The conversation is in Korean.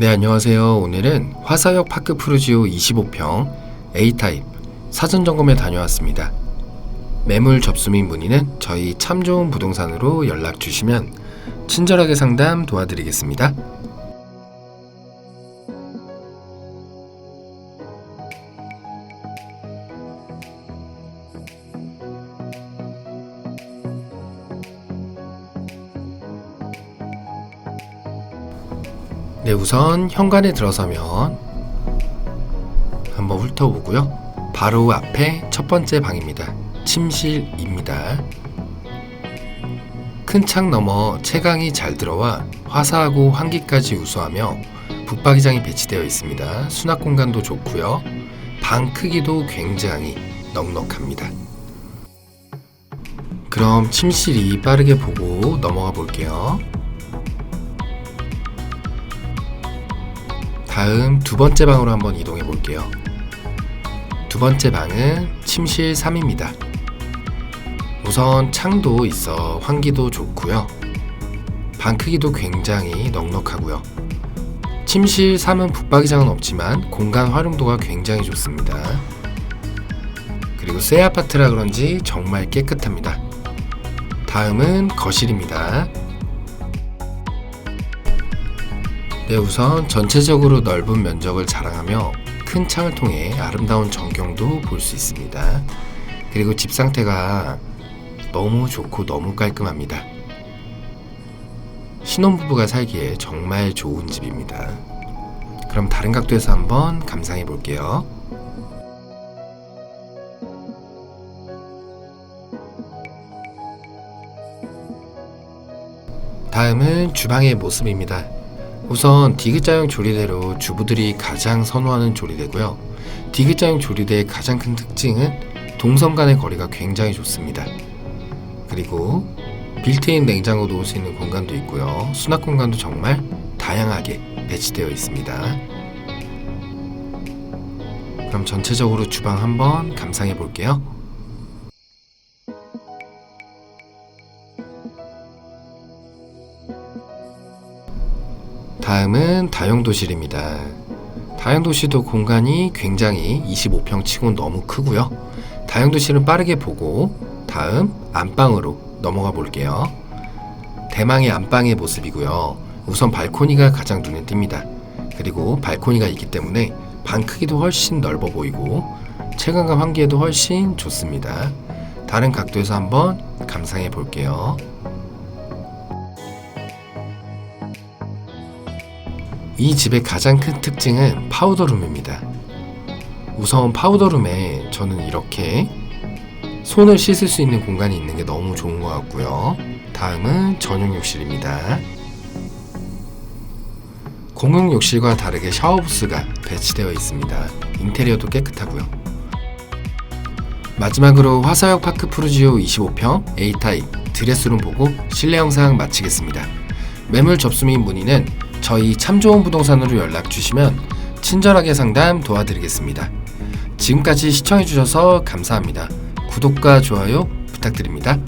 네, 안녕하세요. 오늘은 화사역 파크 프루지오 25평 A타입 사전 점검에 다녀왔습니다. 매물 접수 및 문의는 저희 참 좋은 부동산으로 연락 주시면 친절하게 상담 도와드리겠습니다. 네, 우선 현관에 들어서면 한번 훑어보고요. 바로 앞에 첫 번째 방입니다. 침실입니다. 큰 창 너머 채광이 잘 들어와 화사하고 환기까지 우수하며 붙박이장이 배치되어 있습니다. 수납 공간도 좋고요. 방 크기도 굉장히 넉넉합니다. 그럼 침실 이 빠르게 보고 넘어가 볼게요. 다음 두 번째 방으로 한번 이동해 볼게요. 두 번째 방은 침실 3입니다. 우선 창도 있어 환기도 좋고요. 방 크기도 굉장히 넉넉하고요. 침실 3은 붙박이장은 없지만 공간 활용도가 굉장히 좋습니다. 그리고 새 아파트라 그런지 정말 깨끗합니다. 다음은 거실입니다. 네, 우선 전체적으로 넓은 면적을 자랑하며 큰 창을 통해 아름다운 전경도 볼 수 있습니다. 그리고 집 상태가 너무 좋고 너무 깔끔합니다. 신혼부부가 살기에 정말 좋은 집입니다. 그럼 다른 각도에서 한번 감상해 볼게요. 다음은 주방의 모습입니다. 우선 디귿자형 조리대로 주부들이 가장 선호하는 조리대고요. 디귿자형 조리대의 가장 큰 특징은 동선 간의 거리가 굉장히 좋습니다. 그리고 빌트인 냉장고 놓을 수 있는 공간도 있고요. 수납 공간도 정말 다양하게 배치되어 있습니다. 그럼 전체적으로 주방 한번 감상해 볼게요. 다음은 다용도실입니다. 다용도실도 공간이 굉장히 25평 치곤 너무 크고요. 다용도실은 빠르게 보고 다음 안방으로 넘어가 볼게요. 대망의 안방의 모습이고요. 우선 발코니가 가장 눈에 띕니다. 그리고 발코니가 있기 때문에 방 크기도 훨씬 넓어 보이고 체감과 환기에도 훨씬 좋습니다. 다른 각도에서 한번 감상해 볼게요. 이 집의 가장 큰 특징은 파우더룸입니다. 우선 파우더룸에 저는 이렇게 손을 씻을 수 있는 공간이 있는 게 너무 좋은 것 같고요. 다음은 전용 욕실입니다. 공용 욕실과 다르게 샤워부스가 배치되어 있습니다. 인테리어도 깨끗하고요. 마지막으로 화사역 파크 푸르지오 25평 A타입 드레스룸 보고 실내 영상 마치겠습니다. 매물 접수 및 문의는 저희 참 좋은 부동산으로 연락 주시면 친절하게 상담 도와드리겠습니다. 지금까지 시청해주셔서 감사합니다. 구독과 좋아요 부탁드립니다.